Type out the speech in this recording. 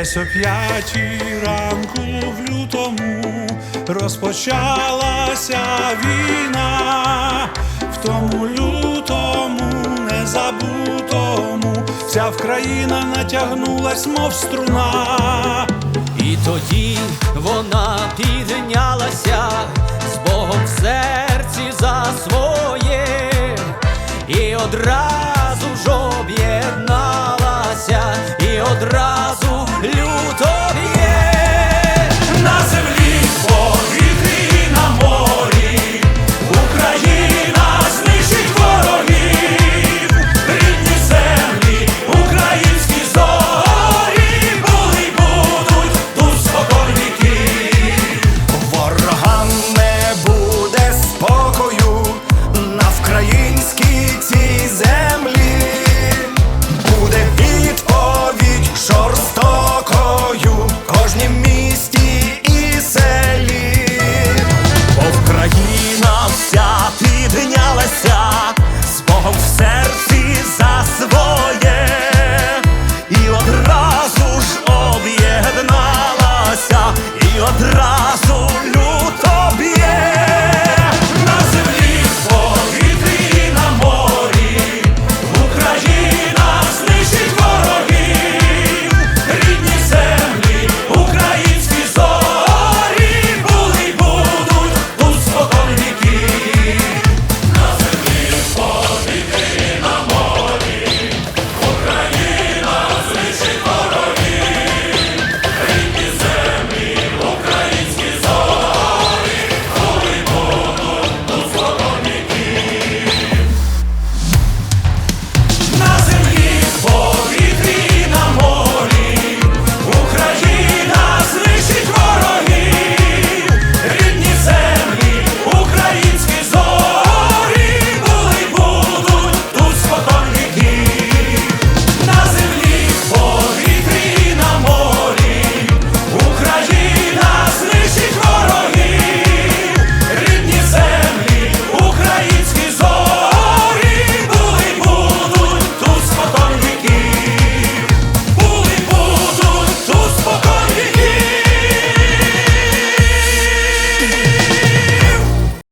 Десь о п'ятій ранку в лютому розпочалася війна, в тому лютому незабутому вся Вкраїна натягнулась, мов струна. І тоді вона піднялася з Богом в серці за своє, і одразу Skin.